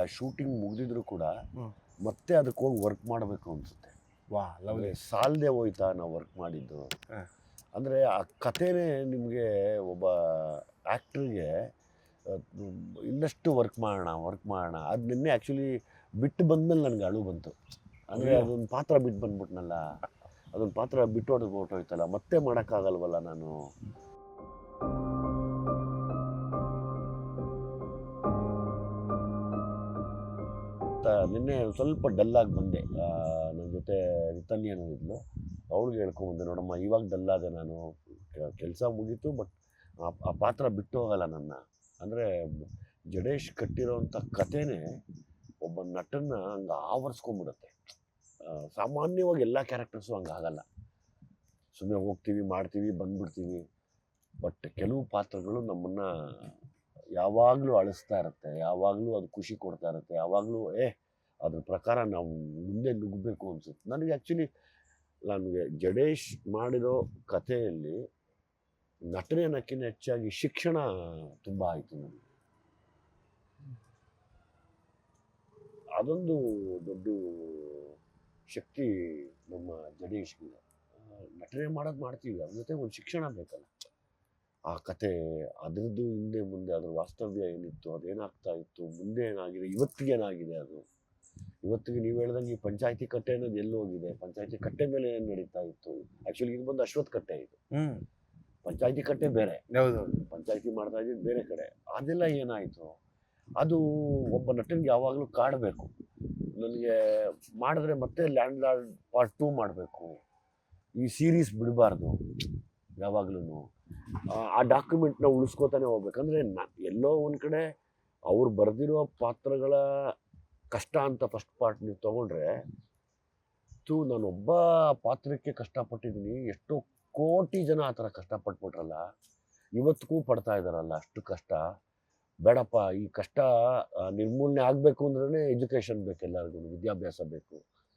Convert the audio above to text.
ಆ ಶೂಟಿಂಗ್ ಮುಗಿದಿದ್ರು ಕೂಡ ಮತ್ತೆ ಅದಕ್ಕೆ ಹೋಗಿ ವರ್ಕ್ ಮಾಡಬೇಕು ಅನ್ಸುತ್ತೆ. ವಾ ಲವ್ಲಿ ಸಾಲದೆ ಹೋಯ್ತಾ ನಾವು ವರ್ಕ್ ಮಾಡಿದ್ದು. ಅಂದರೆ ಆ ಕಥೆನೇ ನಿಮಗೆ ಒಬ್ಬ ಆ್ಯಕ್ಟ್ರಿಗೆ ಇನ್ನಷ್ಟು ವರ್ಕ್ ಮಾಡೋಣ ವರ್ಕ್ ಮಾಡೋಣ. ಅದು ನಿನ್ನೆ ಆ್ಯಕ್ಚುಲಿ ಬಿಟ್ಟು ಬಂದ್ಮೇಲೆ ನನಗೆ ಅಳು ಬಂತು. ಅಂದರೆ. ಅದೊಂದು ಪಾತ್ರ ಬಿಟ್ಟು ಬಂದ್ಬಿಟ್ನಲ್ಲ. ಅದೊಂದು ಪಾತ್ರ ಬಿಟ್ಟು ಹೊಡೆದು ಹೊರಟೋಯ್ತಲ್ಲ ಮತ್ತೆ ಮಾಡೋಕ್ಕಾಗಲ್ವಲ್ಲ ನಾನು? ಅಂತ ನಿನ್ನೆ ಸ್ವಲ್ಪ ಡಲ್ಲಾಗಿ ಬಂದೆ. ನನ್ನ ಜೊತೆ ರಿತನ್ಯ ಇದ್ಲು. ಅವಳಿಗೆ ಹೇಳ್ಕೊಂಬಂದೆ ನೋಡಮ್ಮ, ಇವಾಗ ಡಲ್ಲಾದೆ ನಾನು. ಕೆಲಸ ಮುಗೀತು ಬಟ್ ಆ ಪಾತ್ರ ಬಿಟ್ಟು ಹೋಗಲ್ಲ ನನ್ನ. ಅಂದರೆ ಜಡೇಶ್ ಕಟ್ಟಿರೋವಂಥ ಕಥೆನೇ ಒಬ್ಬ ನಟನ್ನ ಹಂಗೆ ಆವರಿಸ್ಕೊಂಬಿಡುತ್ತೆ ಸಾಮಾನ್ಯವಾಗಿ ಎಲ್ಲ ಕ್ಯಾರೆಕ್ಟರ್ಸು ಹಂಗೆ ಆಗಲ್ಲ. ಸುಮ್ಮನೆ ಹೋಗ್ತೀವಿ, ಮಾಡ್ತೀವಿ, ಬಂದ್ಬಿಡ್ತೀವಿ ಬಟ್ ಕೆಲವು ಪಾತ್ರಗಳು ನಮ್ಮನ್ನು ಯಾವಾಗಲೂ ಅಳಿಸ್ತಾ ಇರುತ್ತೆ, ಯಾವಾಗಲೂ ಅದು ಖುಷಿ ಕೊಡ್ತಾ ಇರುತ್ತೆ, ಯಾವಾಗಲೂ, ಏ, ಅದ್ರ ಪ್ರಕಾರ ನಾವು ಮುಂದೆ ನುಗ್ಗಬೇಕು ಅನ್ಸುತ್ತೆ. ನನಗೆ ಆ್ಯಕ್ಚುಲಿ ನನಗೆ ಜಡೇಶ್ ಮಾಡಿರೋ ಕಥೆಯಲ್ಲಿ ನಟನೆ ಅನ್ನೋಕ್ಕಿಂತ ಹೆಚ್ಚಾಗಿ ಶಿಕ್ಷಣ ತುಂಬ ಆಯಿತು ನನಗೆ. ಅದೊಂದು ದೊಡ್ಡ ಶಕ್ತಿ ನಮ್ಮ ಜಡೇಶ್ಗೆ. ನಟನೆ ಮಾಡೋದು ಮಾಡ್ತೀವಿ, ಅದ್ರ ಜೊತೆ ಒಂದು ಶಿಕ್ಷಣ ಬೇಕಲ್ಲ. ಆ ಕತೆ ಅದರದ್ದು ಹಿಂದೆ ಮುಂದೆ ಅದ್ರ ವಾಸ್ತವ್ಯ ಏನಿತ್ತು ಅದೇನಾಗ್ತಾ ಇತ್ತು ಮುಂದೆ ಏನಾಗಿದೆ ಇವತ್ತಿಗೆ ಏನಾಗಿದೆ ಅದು? ಇವತ್ತಿಗೆ ನೀವು ಹೇಳ್ದಂಗೆ ಈ ಪಂಚಾಯತಿ ಕಟ್ಟೆ ಅನ್ನೋದು ಎಲ್ಲಿ ಹೋಗಿದೆ? ಪಂಚಾಯತಿ ಕಟ್ಟೆ ಮೇಲೆ ಏನು ನಡೀತಾ ಇತ್ತು? ಆ್ಯಕ್ಚುಲಿ ಇದು ಬಂದು ಅಶ್ವತ್ ಕಟ್ಟೆ ಇದು. ಪಂಚಾಯತಿ ಕಟ್ಟೆ ಬೇರೆ. ಪಂಚಾಯತಿ ಮಾಡ್ತಾ ಇದ್ದಿದ್ದು ಬೇರೆ ಕಡೆ. ಅದೆಲ್ಲ ಏನಾಯಿತು? ಅದು ಒಬ್ಬ ನಟನಿಗೆ ಯಾವಾಗಲೂ ಕಾಡಬೇಕು. ನನಗೆ ಮಾಡಿದ್ರೆ ಮತ್ತೆ ಲ್ಯಾಂಡ್ ಲಾರ್ಡ್ ಪಾರ್ಟ್ ಟೂ ಮಾಡಬೇಕು. ಈ ಸೀರೀಸ್ ಬಿಡಬಾರ್ದು. ಯಾವಾಗ್ಲೂ ಆ ಡಾಕ್ಯುಮೆಂಟ್ನ ಉಳಿಸ್ಕೋತಾನೆ ಹೋಗ್ಬೇಕಂದ್ರೆ ನ, ಎಲ್ಲೋ ಒಂದು ಕಡೆ ಅವ್ರು ಬರೆದಿರೋ ಪಾತ್ರಗಳ ಕಷ್ಟ ಅಂತ ಫಸ್ಟ್ ಪಾರ್ಟ್ ನೀವು ತೊಗೊಂಡ್ರೆ, ತು ನಾನೊಬ್ಬ ಪಾತ್ರಕ್ಕೆ ಕಷ್ಟಪಟ್ಟಿದ್ದೀನಿ, ಎಷ್ಟೋ ಕೋಟಿ ಜನ ಆ ಥರ ಕಷ್ಟಪಟ್ಬಿಟ್ರಲ್ಲ, ಇವತ್ತಿಗೂ ಪಡ್ತಾ ಇದ್ದಾರಲ್ಲ ಅಷ್ಟು ಕಷ್ಟ. ಬೇಡಪ್ಪ, ಈ ಕಷ್ಟ ನಿರ್ಮೂಲನೆ ಆಗಬೇಕು ಅಂದ್ರೆ ಎಜುಕೇಷನ್ ಬೇಕು ಎಲ್ಲರಿಗೂ ವಿದ್ಯಾಭ್ಯಾಸ ಬೇಕು.